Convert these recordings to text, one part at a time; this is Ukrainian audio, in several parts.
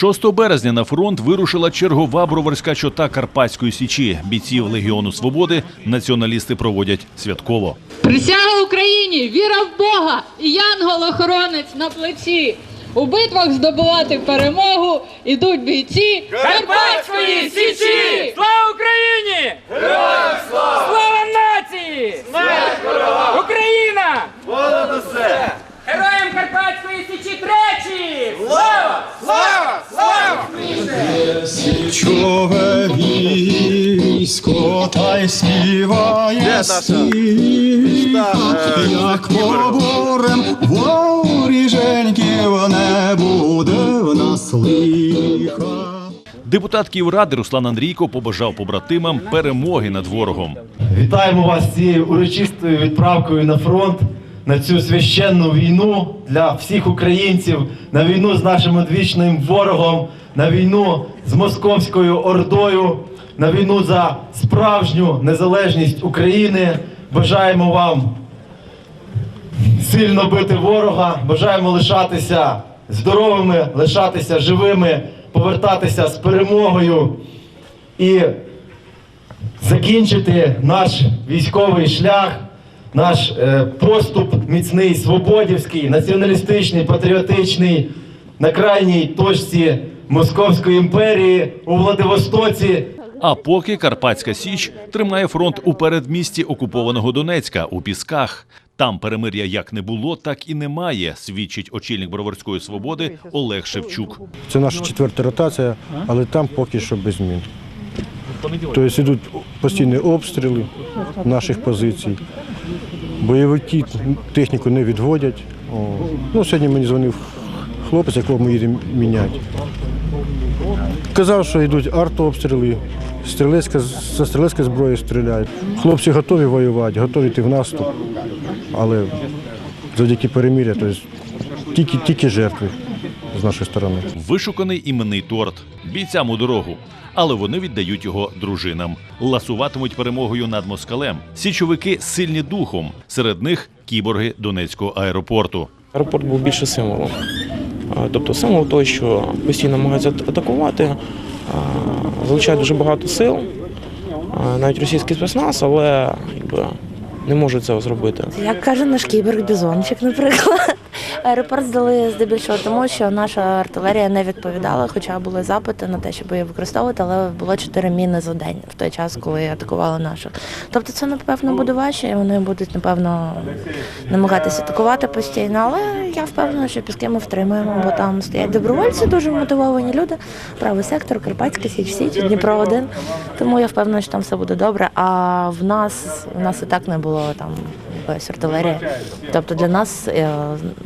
6 березня на фронт вирушила чергова броварська чота Карпатської січі. Бійців Легіону Свободи націоналісти проводять святково. Присяга Україні, віра в Бога і янгол-охоронець на плечі. У битвах здобувати перемогу ідуть бійці Карпатської Січі! Слава Україні! Героям слава! Слава нації! Смерть ворогам! Україна! Понад усе! Героям Карпатської Січі тричі! Слава! Слава! Слава! Січове військо та й співає сміх, як поборем воріженьків не буде в нас лиха. Депутат Київради Руслан Андрійко побажав побратимам перемоги над ворогом. Вітаємо вас з цією урочистою відправкою на фронт на цю священну війну для всіх українців, на війну з нашим одвічним ворогом, на війну з московською ордою, на війну за справжню незалежність України. Бажаємо вам сильно бити ворога. Бажаємо лишатися здоровими, лишатися живими, повертатися з перемогою і закінчити наш військовий шлях, наш е, поступ міцний, свободівський, націоналістичний, патріотичний на крайній точці Московської імперії у Владивостоці. А поки Карпатська Січ тримає фронт у передмісті окупованого Донецька у Пісках. Там перемир'я як не було, так і немає, свідчить очільник Броварської свободи Олег Шевчук. Це наша четверта ротація, але там поки що без змін. Тобто йдуть постійні обстріли наших позицій. Бойовики техніку не відводять. Ну, сьогодні мені дзвонив хлопець, якого ми їдемо міняти. Казав, що йдуть артобстріли, стрілецька, зі стрілецької зброї стріляють. Хлопці готові воювати, готові йти в наступ, але завдяки перемір'я, тобто тільки, тільки жертви з нашої сторони. Вишуканий іменний торт бійцям у дорогу. Але вони віддають його дружинам, ласуватимуть перемогою над москалем. Січовики сильні духом. Серед них кіборги Донецького аеропорту. Аеропорт був більше символом. Тобто символ той, що постійно намагаються атакувати, залучають дуже багато сил, навіть російський спецназ, але якби, не можуть цього зробити. Як каже наш кіберг Бізончик, наприклад. Аеропорт здали здебільшого тому, що наша артилерія не відповідала, хоча були запити на те, щоб її використовувати, але було чотири міни за день в той час, коли атакували нашу. Тобто це, напевно, буде важче, і вони будуть, напевно, намагатися атакувати постійно. Але я впевнена, що піски ми втримаємо, бо там стоять добровольці, дуже мотивовані люди. Правий сектор, Карпатська Січ, Січ, Дніпро 1 Тому я впевнена, що там все буде добре. А в нас в нас і так не було там якоїсь артилерії. Тобто для нас е,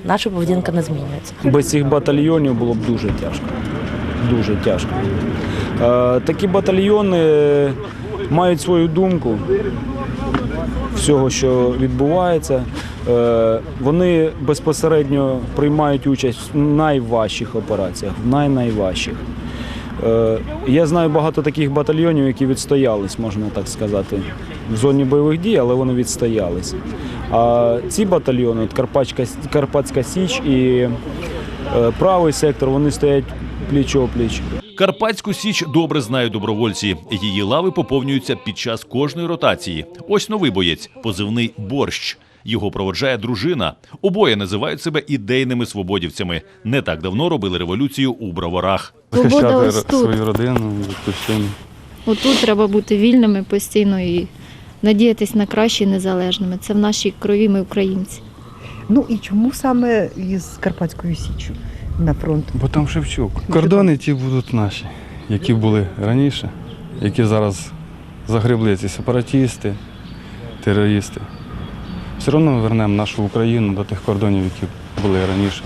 наша поведінка не змінюється. Без цих батальйонів було б дуже тяжко. Дуже тяжко. Е, такі батальйони мають свою думку всього, що відбувається. Е, вони безпосередньо приймають участь в найважчих операціях, в. Е, Я знаю багато таких батальйонів, які відстоялись, можна так сказати, в зоні бойових дій, але вони відстоялись. А ці батальйони, от Карпатська, Карпатська Січ і е, правий сектор, вони стоять пліч-опліч. Карпатську січ добре знають добровольці. Її лави поповнюються під час кожної ротації. Ось новий боєць, позивний борщ. Його проводжає дружина. Обоє називають себе ідейними свободівцями. Не так давно робили революцію у броварах. Свобода ось тут. свою родину, відпочинок. Отут треба бути вільними постійно і надіятись на краще і незалежними. Це в нашій крові ми українці. Ну і чому саме із Карпатською Січчю на фронт? Бо там Шевчук. Кордони ті будуть наші, які були раніше, які зараз загребли ці сепаратісти, терористи. Все одно ми вернемо нашу Україну до тих кордонів, які були раніше.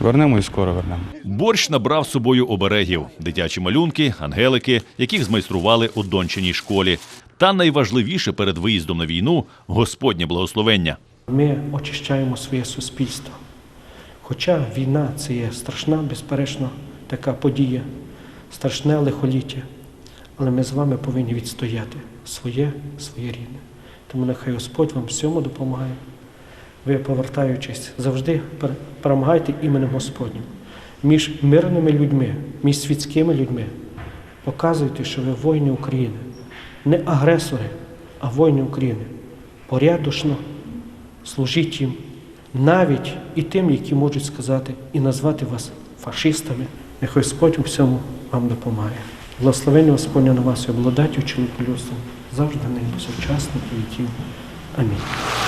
Вернемо і скоро вернемо. Борщ набрав з собою оберегів, дитячі малюнки, ангелики, яких змайстрували у дончиній школі. Та найважливіше перед виїздом на війну Господнє благословення. Ми очищаємо своє суспільство. Хоча війна це є страшна, безперечно, така подія, страшне лихоліття. Але ми з вами повинні відстояти своє, своє рідне. Тому нехай Господь вам всьому допомагає. Ви, повертаючись, завжди перемагайте іменем Господнім. між мирними людьми, між світськими людьми. Показуйте, що ви воїни України, не агресори, а воїни України. Порядочно служіть їм, навіть і тим, які можуть сказати і назвати вас фашистами. Нехай Господь у всьому вам допомагає. Благословення Господня на вас і обладать у чоловіку завжди не повсякчасно, і віків. Амінь.